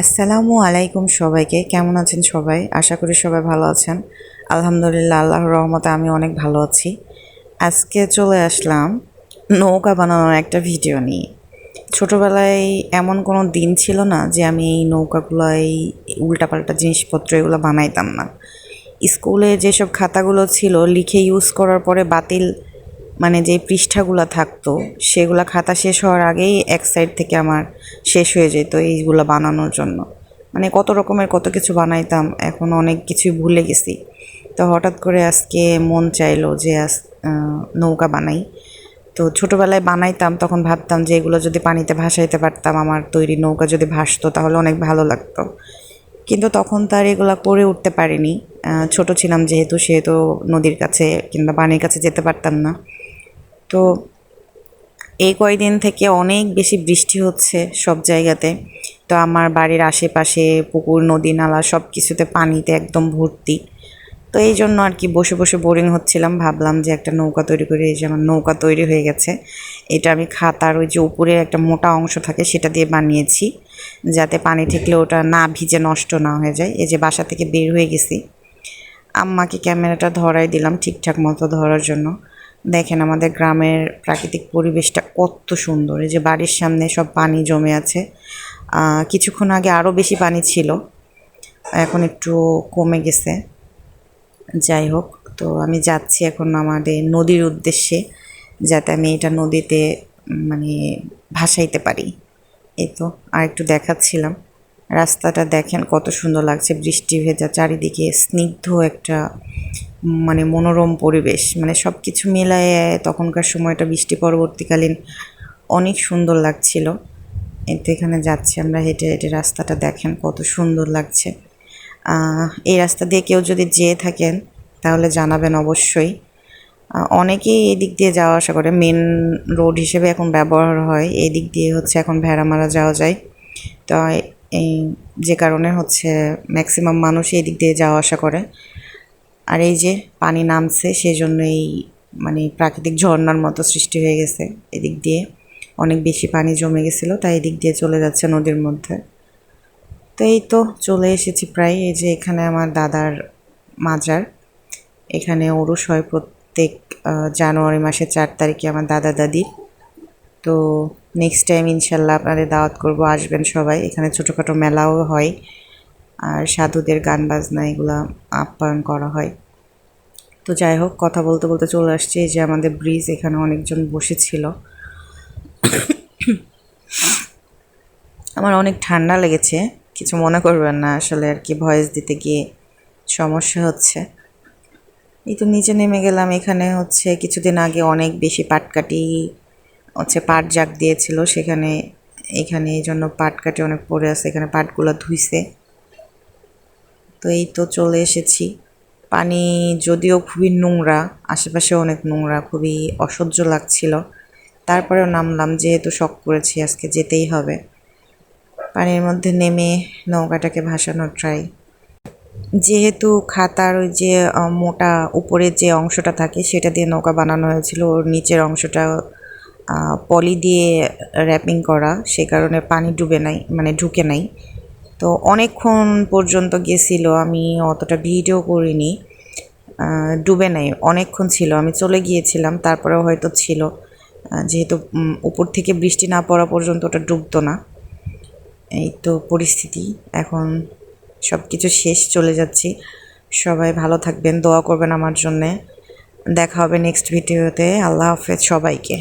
আসসালামু আলাইকুম সবাইকে। কেমন আছেন সবাই? আশা করি সবাই ভালো আছেন। আলহামদুলিল্লাহ, আল্লাহর রহমতে আমি অনেক ভালো আছি। আজকে চলে আসলাম নৌকা বানানোর একটা ভিডিও নিয়ে। ছোটোবেলায় এমন কোনো দিন ছিল না যে আমি এই নৌকাগুলো এই উল্টাপাল্টা জিনিসপত্র এগুলো বানাইতাম না। স্কুলে যেসব খাতাগুলো ছিল, লিখে ইউজ করার পরে বাতিল মানে যে পৃষ্ঠাগুলো থাকতো, সেগুলো খাতা শেষ হওয়ার আগেই এক সাইড থেকে আমার শেষ হয়ে যেত এইগুলো বানানোর জন্য। মানে কত রকমের কত কিছু বানাইতাম, এখন অনেক কিছুই ভুলে গেছি। তো হঠাৎ করে আজকে মন চাইলো যে আজ নৌকা বানাই। তো ছোটোবেলায় বানাইতাম, তখন ভাবতাম যে এগুলো যদি পানিতে ভাসাইতে পারতাম, আমার তৈরি নৌকা যদি ভাসতো তাহলে অনেক ভালো লাগতো। কিন্তু তখন তার এগুলা করে উঠতে পারিনি। ছোট ছিলাম যেহেতু, সেহেতু নদীর কাছে কিংবা পানির কাছে যেতে পারতাম না। তো এই কয়দিন থেকে অনেক বেশি বৃষ্টি হচ্ছে সব জায়গাতে। তো আমার বাড়ির আশেপাশে, পুকুর, নদী, নালা সব কিছুতে পানিতে একদম ভর্তি। তো এই জন্য আর কি বসে বসে বোরিং হচ্ছিলাম। ভাবলাম যে একটা নৌকা তৈরি করে, এই যে আমার নৌকা তৈরি হয়ে গেছে। এটা আমি খাতার ওই যে উপরে একটা মোটা অংশ থাকে সেটা দিয়ে বানিয়েছি, যাতে পানি ঠেকলে ওটা না ভিজে নষ্ট না হয়ে যায়। এই যে বাসা থেকে বের হয়ে গেছি। আম্মাকে ক্যামেরাটা ধরাই দিলাম ঠিকঠাক মতো ধরার জন্য। দেখেন আমাদের গ্রামের প্রাকৃতিক পরিবেশটা কত সুন্দর। এই যে বাড়ির সামনে সব পানি জমে আছে। কিছুক্ষণ আগে আরও বেশি পানি ছিল। এখন একটু কমে গেছে। যাই হোক, তো আমি যাচ্ছি এখন আমাদের নদীর উদ্দেশ্যে, যাতে আমি এটা নদীতে মানে ভাসাইতে পারি। এই তো, আর একটু দেখাচ্ছিলাম। রাস্তাটা দেখেন কত সুন্দর লাগছে। বৃষ্টি ভেজা চারিদিকে স্নিগ্ধ একটা মানে মনোরম পরিবেশ মানে সব কিছু মিলায়ে তখনকার সময়টা বৃষ্টি পরবর্তীকালীন অনেক সুন্দর লাগছিল। এতে এখানে যাচ্ছি আমরা, হেঁটে হেঁটে রাস্তাটা দেখেন কত সুন্দর লাগছে। এই রাস্তা দিয়ে কেউ যদি যেয়ে থাকেন তাহলে জানাবেন অবশ্যই। অনেকেই এই দিক দিয়ে যাওয়া আসা করে মেন রোড হিসেবে এখন ব্যবহার হয়, এই দিক দিয়ে হচ্ছে এখন ভেড়া মারা যাওয়া যায়। তো এই যে কারণে হচ্ছে ম্যাক্সিমাম মানুষ এই দিক দিয়ে যাওয়া আসা করে। আর এই যে পানি নামছে সেই জন্য এই মানে প্রাকৃতিক ঝর্ণার মতো সৃষ্টি হয়ে গেছে এদিক দিয়ে। অনেক বেশি পানি জমে গেছিল, তাই এদিক দিয়ে চলে যাচ্ছে নদীর মধ্যে। তো এই তো চলে এসেছি প্রায়, এই যে এখানে আমার দাদার মাজার। এখানে ওরস হয় প্রত্যেক জানুয়ারি মাসের চার তারিখে আমার দাদা দাদির। তো নেক্সট টাইম ইনশাল্লাহ আপনাদের দাওয়াত করব, আসবেন সবাই। এখানে ছোটোখাটো মেলাও হয়। আর সাধুদের গান বাজনা এগুলো আপ্যায়ন করা হয়। তো যাই হোক, কথা বলতে বলতে চলে আসছে। যে আমাদের ব্রিজ, এখানে অনেকজন বসেছিল। আমার অনেক ঠান্ডা লেগেছে, কিছু মনে করবেন না, আসলে আর কি ভয়েস দিতে গিয়ে সমস্যা হচ্ছে। এই তো নিচে নেমে গেলাম, এখানে হচ্ছে কিছুদিন আগে অনেক বেশি পাটকাটি হচ্ছে পাট জাগ দিয়েছিল, সেখানে, এখানে এই জন্য পাটকাটি অনেক পড়ে আছে, এখানে পাটগুলো ধুইছে। তো এই তো চলে এসেছি। পানি যদিও খুবই নোংরা, আশেপাশে অনেক নোংরা, খুবই অসহ্য লাগছিল। তারপরেও নামলাম, যেহেতু শখ করেছি, আজকে যেতেই হবে। পানির মধ্যে নেমে নৌকাটাকে ভাসানোর ট্রাই যেহেতু খাতার ওই যে মোটা উপরের যে অংশটা থাকে, সেটা দিয়ে নৌকা বানানো হয়েছিল, ওর নিচের অংশটা পলি দিয়ে র্যাপিং করা, সে কারণে পানি ডুবে নাই মানে ঢুকে নাই। তো অনেকক্ষণ পর্যন্ত গেছিল, আমি অতটা ভিডিও করিনি। ডুবে নাই, অনেকক্ষণ ছিল। আমি চলে গিয়েছিলাম তারপরেও হয়তো ছিল। যেহেতু উপর থেকে বৃষ্টি না পড়া পর্যন্ত ওটা ডুবতো না। এই তো পরিস্থিতি। এখন সব কিছু শেষ, চলে যাচ্ছি। সবাই ভালো থাকবেন, দোয়া করবেন আমার জন্যে। দেখা হবে নেক্সট ভিডিওতে আল্লাহ হাফেজ সবাইকে।